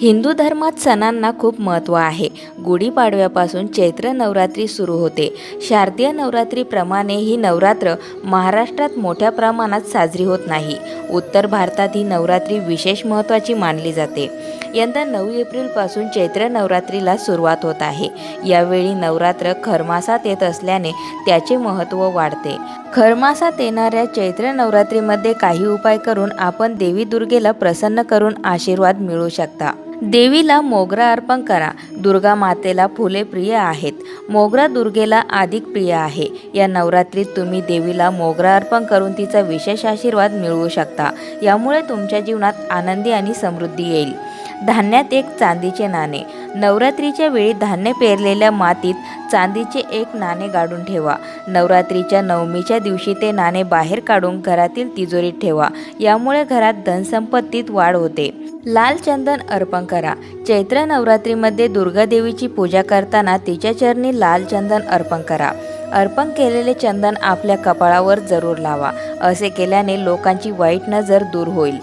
हिंदू धर्मात सणांना खूप महत्त्व आहे. गुढीपाडव्यापासून चैत्र नवरात्री सुरू होते. शारदीय नवरात्रीप्रमाणे ही नवरात्र महाराष्ट्रात मोठ्या प्रमाणात साजरी होत नाही. उत्तर भारतात ही नवरात्री विशेष महत्त्वाची मानली जाते. यंदा नऊ एप्रिलपासून चैत्र नवरात्रीला सुरुवात होत आहे. यावेळी नवरात्र खरमासात येत असल्याने त्याचे महत्त्व वाढते. खरमासात येणाऱ्या चैत्र नवरात्रीमध्ये काही उपाय करून आपण देवी दुर्गेला प्रसन्न करून आशीर्वाद मिळू शकता. देवीला मोगरा अर्पण करा. दुर्गा मातेला फुले प्रिय आहेत. मोगरा दुर्गेला अधिक प्रिय आहे. या नवरात्रीत तुम्ही देवीला मोगरा अर्पण करून तिचा विशेष आशीर्वाद मिळवू शकता. यामुळे तुमच्या जीवनात आनंदी आणि समृद्धी येईल. धान्यात एक चांदीचे नाणे. नवरात्रीच्या वेळी धान्य पेरलेल्या मातीत चांदीचे एक नाणे गाडून ठेवा. नवरात्रीच्या नवमीच्या दिवशी ते नाणे बाहेर काढून घरातील तिजोरीत ठेवा. यामुळे घरात धनसंपत्तीत वाढ होते. लाल चंदन अर्पण करा. चैत्र नवरात्रीमध्ये दुर्गादेवीची पूजा करताना तिच्या चरणी लाल चंदन अर्पण करा. अर्पण केलेले चंदन आपल्या कपाळावर जरूर लावा. असे केल्याने लोकांची वाईट नजर दूर होईल.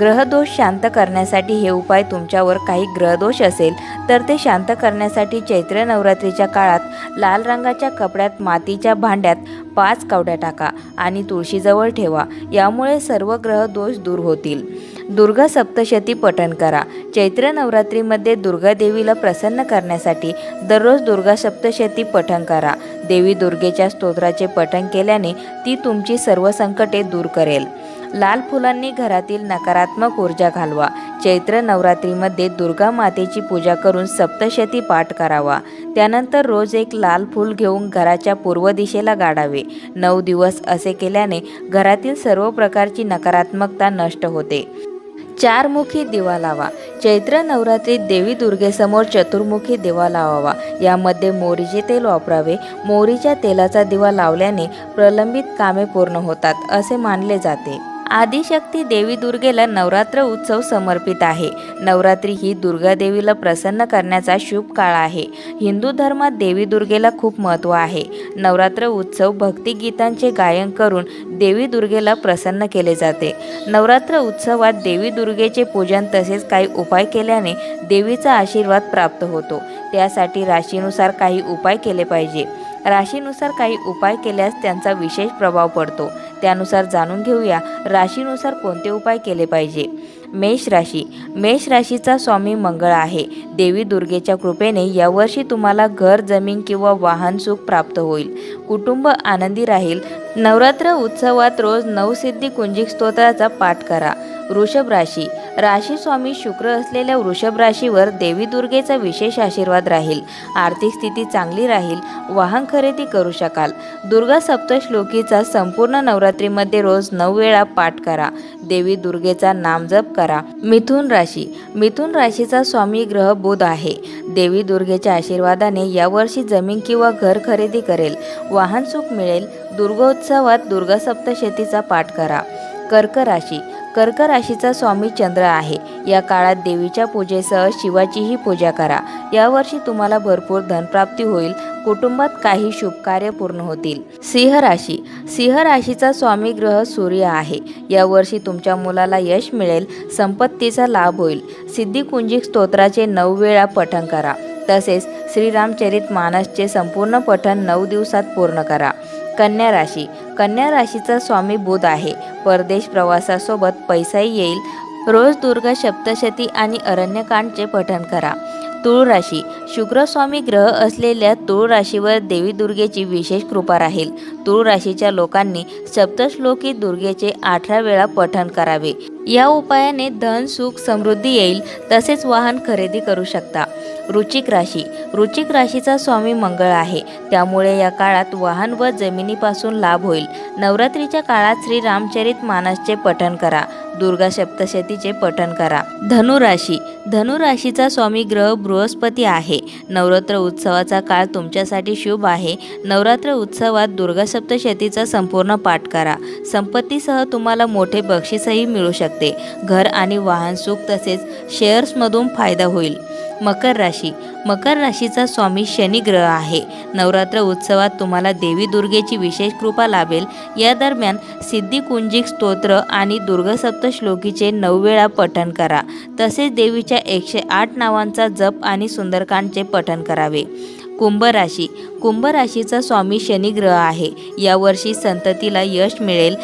ग्रहदोष शांत करण्यासाठी हे उपाय तुमच्यावर काही ग्रहदोष असेल तर ते शांत करण्यासाठी चैत्र नवरात्रीच्या काळात लाल रंगाच्या कपड्यात मातीच्या भांड्यात पाच कावड्या टाका आणि तुळशीजवळ ठेवा. यामुळे सर्व ग्रहदोष दूर होतील. दुर्गा सप्तशती पठण करा. चैत्र नवरात्रीमध्ये दुर्गा देवीला प्रसन्न करण्यासाठी दररोज दुर्गा सप्तशती पठण करा. देवी दुर्गेच्या स्तोत्राचे पठण केल्याने ती तुमची सर्व संकटे दूर करेल. लाल फुलांनी घरातील नकारात्मक ऊर्जा घालवा. चैत्र नवरात्रीमध्ये दुर्गा मातेची पूजा करून सप्तशती पाठ करावा. त्यानंतर रोज एक लाल फूल घेऊन घराच्या पूर्व दिशेला गाडावे. नऊ दिवस असे केल्याने घरातील सर्व प्रकारची नकारात्मकता नष्ट होते. चारमुखी दिवा लावा. चैत्र नवरात्रीत देवी दुर्गेसमोर चतुर्मुखी दिवा लावावा. यामध्ये मोहरीचे तेल वापरावे. मोहरीच्या तेलाचा दिवा लावल्याने प्रलंबित कामे पूर्ण होतात असे मानले जाते. आदिशक्ती देवी दुर्गेला नवरात्र उत्सव समर्पित आहे. नवरात्री ही दुर्गा देवीला प्रसन्न करण्याचा शुभ काळ आहे. हिंदू धर्मात देवी दुर्गेला खूप महत्त्व आहे. नवरात्र उत्सव भक्तिगीतांचे गायन करून देवी दुर्गेला प्रसन्न केले जाते. नवरात्र उत्सवात देवी दुर्गेचे पूजन तसेच काही उपाय केल्याने देवीचा आशीर्वाद प्राप्त होतो. त्यासाठी राशीनुसार काही उपाय केले पाहिजे. राशीनुसार काही उपाय केल्यास त्यांचा विशेष प्रभाव पडतो. त्यानुसार जाणून घेऊया राशीनुसार कोणते उपाय केले पाहिजे. मेष राशी. मेष राशीचा स्वामी मंगळ आहे. देवी दुर्गेच्या कृपेने यावर्षी तुम्हाला घर जमीन किंवा वाहन सुख प्राप्त होईल. कुटुंब आनंदी राहील. नवरात्र उत्सवात रोज नवसिद्धी कुंजिक स्तोत्राचा पाठ करा. वृषभ राशी. राशी स्वामी शुक्र असलेल्या वृषभ राशीवर देवी दुर्गेचा विशेष आशीर्वाद राहील. आर्थिक स्थिती चांगली राहील. वाहन खरेदी करू शकाल. दुर्गा सप्तश्लोकीचा संपूर्ण नवरात्रीमध्ये रोज नऊ वेळा पाठ करा. देवी दुर्गेचा नामजप करा. मिथुन राशी. मिथुन राशीचा स्वामी ग्रह बुध आहे. देवी दुर्गेच्या आशीर्वादाने यावर्षी जमीन किंवा घर खरेदी करेल. वाहन सुख मिळेल. दुर्गोत्सवात दुर्गा सप्तशतीचा पाठ करा. कर्क राशी. कर्क राशीचा स्वामी चंद्र आहे. या काळात देवीच्या पूजेसह शिवाचीही पूजा करा. यावर्षी तुम्हाला भरपूर धनप्राप्ती होईल. कुटुंबात काही शुभकार्य पूर्ण होतील. सिंह राशी. सिंह राशीचा स्वामी ग्रह सूर्य आहे. यावर्षी तुमच्या मुलाला यश मिळेल. संपत्तीचा लाभ होईल. सिद्धिकुंजिक स्तोत्राचे नऊ वेळा पठण करा. तसेच श्रीरामचरित मानसचे संपूर्ण पठण नऊ दिवसात पूर्ण करा. कन्या राशी. कन्या राशीचा स्वामी बुध आहे. परदेश प्रवासासोबत पैसाही येईल. रोज दुर्गा सप्तशती आणि अरण्यकांडचे पठण करा. तुळ राशी. शुक्रस्वामी ग्रह असलेल्या तुळ राशीवर देवी दुर्गेची विशेष कृपा राहील. तुळ राशीच्या लोकांनी सप्तश्लोकी दुर्गेचे अठरा वेळा पठण करावे. या उपायाने धन सुख समृद्धी येईल. तसेच वाहन खरेदी करू शकता. रुचिक राशी. रुचिक राशीचा स्वामी मंगळ आहे. त्यामुळे या काळात वाहन व जमिनीपासून लाभ होईल. नवरात्रीच्या काळात श्री रामचरित मानसचे पठण करा. दुर्गा सप्तशतीचे पठण करा. धनुराशी धनुराशीचा स्वामी ग्रह बृहस्पती आहे. नवरात्र उत्सवाचा काळ तुमच्यासाठी शुभ आहे. नवरात्र उत्सवात दुर्गा सप्तशतीचा संपूर्ण पाठ करा. संपत्तीसह तुम्हाला मोठे बक्षीसही मिळू शकते. घर आणि वाहन सुख तसेच शेअर्समधून फायदा होईल. मकर राशी. मकर राशीचा स्वामी शनी ग्रह आहे. नवरात्र उत्सवात तुम्हाला देवी दुर्गेची विशेष कृपा लाभेल. या दरम्यान सिद्धिकुंजिक स्तोत्र आणि दुर्गसप्तश्लोकीचे नऊ वेळा पठण करा. तसेच देवीच्या एकशे आठ नावांचा जप आणि सुंदरकांडचे पठण करावे. कुंभ राशी. कुंभ राशीचा स्वामी शनी ग्रह आहे. यावर्षी संततीला यश मिळेल.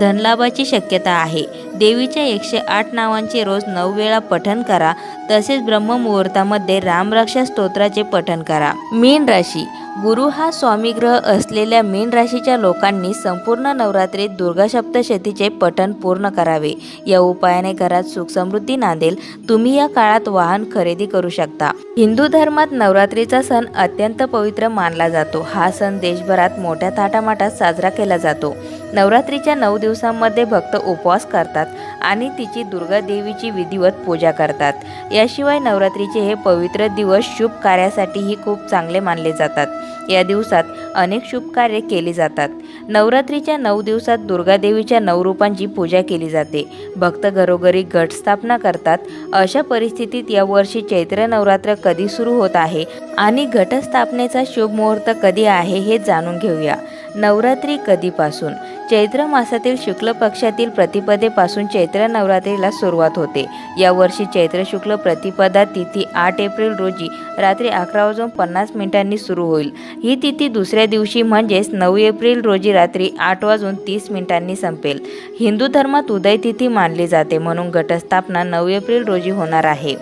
धनलाभाची शक्यता आहे. देवीच्या एकशे आठ नावांचे रोज नऊ वेळा पठण करा. तसेच ब्रह्ममुहूर्तामध्ये रामरक्षा स्तोत्राचे पठण करा. मीन राशी. गुरु हा स्वामी ग्रह असलेल्या मीन राशीच्या लोकांनी संपूर्ण नवरात्रीत दुर्गा सप्तशतीचे पठण पूर्ण करावे. या उपायाने घरात सुख समृद्धी नांदेल. तुम्ही या काळात वाहन खरेदी करू शकता. हिंदू धर्मात नवरात्रीचा सण अत्यंत पवित्र मानला जातो. हा सण देशभरात मोठ्या थाटामाटात साजरा केला जातो. नवरात्रीच्या नऊ दिवसांमध्ये भक्त उपवास करतात आणि तिची दुर्गा देवीची विधिवत पूजा करतात. याशिवाय नवरात्रीचे हे पवित्र दिवस शुभ कार्यासाठीही खूप चांगले मानले जातात. या दिवसात अनेक शुभ कार्य केली जातात. नवरात्रीच्या नऊ दिवसात दुर्गा देवीच्या नऊ रूपांची पूजा केली जाते. भक्त घरोघरी घट स्थापना करतात. अशा परिस्थितीत यावर्षी चैत्र नवरात्र कधी सुरू होत आहे आणि घटस्थापनेचा शुभ मुहूर्त कधी आहे हे जाणून घेऊया. नवरात्री कधीपासून? चैत्र मासातील शुक्ल पक्षातील प्रतिपदेपासून चैत्र नवरात्रीला सुरुवात होते. यावर्षी चैत्र शुक्ल प्रतिपदा तिथी आठ एप्रिल रोजी रात्री अकरा वाजून पन्नास मिनिटांनी सुरू होईल. ही तिथी दुसऱ्या दिवशी म्हणजेच नऊ एप्रिल रोजी रात्री आठ वाजून तीस मिनिटांनी संपेल. हिंदू धर्मात उदय तिथी मानली जाते म्हणून घटस्थापना नऊ एप्रिल रोजी होणार आहे.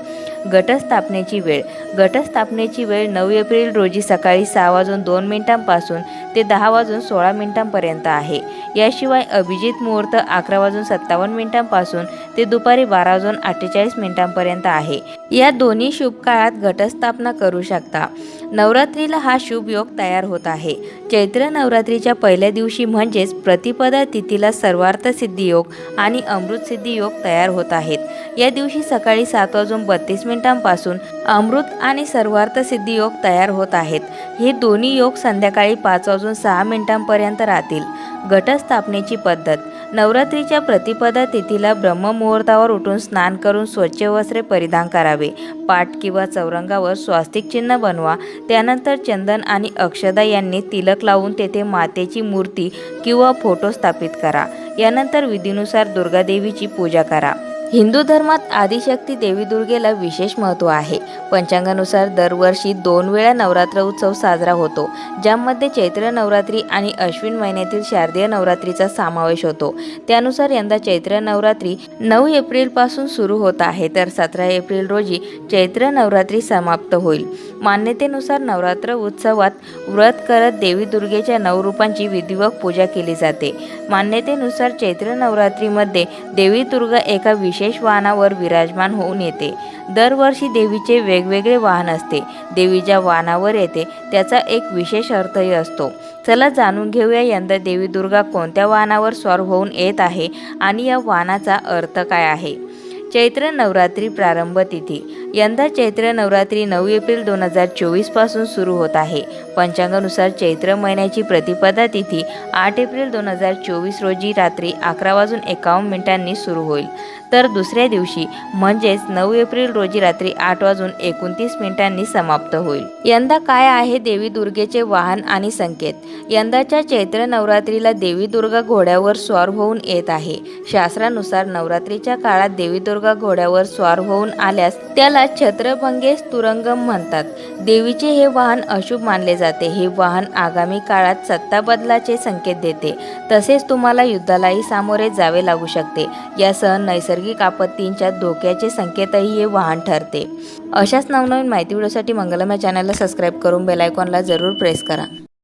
गटस्थापनेची वेळ. गटस्थापनेची वेळ नऊ एप्रिल रोजी सकाळी सहा वाजून दोन मिनिटांपासून ते दहा वाजून सोळा मिनिटांपर्यंत आहे. याशिवाय अभिजित मुहूर्त अकरा वाजून सत्तावन्न मिनिटांपासून ते दुपारी बारा वाजून अठ्ठेचाळीस मिनिटांपर्यंत आहे. या दोन्ही शुभ काळात घटस्थापना करू शकता. नवरात्रीला हा शुभ योग तयार होत आहे. चैत्र नवरात्रीच्या पहिल्या दिवशी म्हणजेच प्रतिपदा तिथीला सर्वार्थ सिद्धी योग आणि अमृत सिद्धी योग तयार होत आहेत. या दिवशी सकाळी सात वाजून बत्तीस मिनिटांपासून अमृत आणि सर्वार्थ सिद्धी योग तयार होत आहेत. हे दोन्ही योग संध्याकाळी पाच वाजून सहा मिनिटांपर्यंत राहतील. घटस्थापनेची पद्धत. नवरात्रीच्या प्रतिपदा तिथीला ब्रह्ममुहूर्तावर उठून स्नान करून स्वच्छ वस्त्रे परिधान करावे. पाठ किंवा चौरंगावर स्वास्तिक चिन्ह बनवा. त्यानंतर चंदन आणि अक्षदा यांनी तिलक लावून तेथे मातेची मूर्ती किंवा फोटो स्थापित करा. यानंतर विधीनुसार दुर्गादेवीची पूजा करा. हिंदू धर्मात आदिशक्ती देवी दुर्गेला विशेष महत्त्व आहे. पंचांगानुसार दरवर्षी दोन वेळा नवरात्र उत्सव साजरा होतो ज्यामध्ये चैत्र नवरात्री आणि अश्विन महिन्यातील शारदीय नवरात्रीचा समावेश होतो. त्यानुसार यंदा चैत्र नवरात्री नऊ एप्रिलपासून सुरू होत आहे तर सतरा एप्रिल रोजी चैत्र नवरात्री समाप्त होईल. मान्यतेनुसार नवरात्र उत्सवात व्रत करत देवी दुर्गेच्या नऊ रूपांची विधिवत पूजा केली जाते. मान्यतेनुसार चैत्र नवरात्रीमध्ये देवी दुर्गा एका विशेष वाहनावर विराजमान होऊन येते. दरवर्षी देवीचे वेगवेगळे वाहन असते. देवी ज्या वाहनावर येते त्याचा एक विशेष अर्थही असतो. चला जाणून घेऊया यंदा देवी दुर्गा कोणत्या वाहनावर स्वार होऊन येत आहे आणि या वाहनाचा अर्थ काय आहे. चैत्र नवरात्री प्रारंभ तिथी. यंदा चैत्र नवरात्री नऊ एप्रिल दोन हजार चोवीसपासून सुरू होत आहे. पंचांगानुसार चैत्र महिन्याची प्रतिपदा तिथी आठ एप्रिल दोन हजार चोवीस रोजी रात्री अकरा वाजून एकावन्न मिनिटांनी सुरू होईल. तर दुसऱ्या दिवशी म्हणजेच नऊ एप्रिल रोजी रात्री आठ वाजून एकोणतीस मिनिटांनी समाप्त होईल. यंदा काय आहे देवी दुर्गेचे वाहन आणि संकेत? यंदाच्या चैत्र नवरात्रीला देवी दुर्गा घोड्यावर स्वार होऊन येत आहे. शास्त्रानुसार नवरात्रीच्या काळात देवी दुर्गा घोड्यावर स्वार होऊन आल्यास त्याला छत्रभंगेश तुरंगम म्हणतात. देवीचे हे वाहन अशुभ मानले जाते. हे वाहन आगामी काळात सत्ता बदलाचे संकेत देते. तसेच तुम्हाला युद्धालाही सामोरे जावे लागू शकते. या सहन नैसर्ग नैसर्गिक आपत्तींच्या धोक्याचे संकेतही हे वाहन ठरते. अशाच नवनवीन माहिती व्हिडिओसाठी मंगलमय चॅनलला सबस्क्राईब करून बेलायकॉनला जरूर प्रेस करा.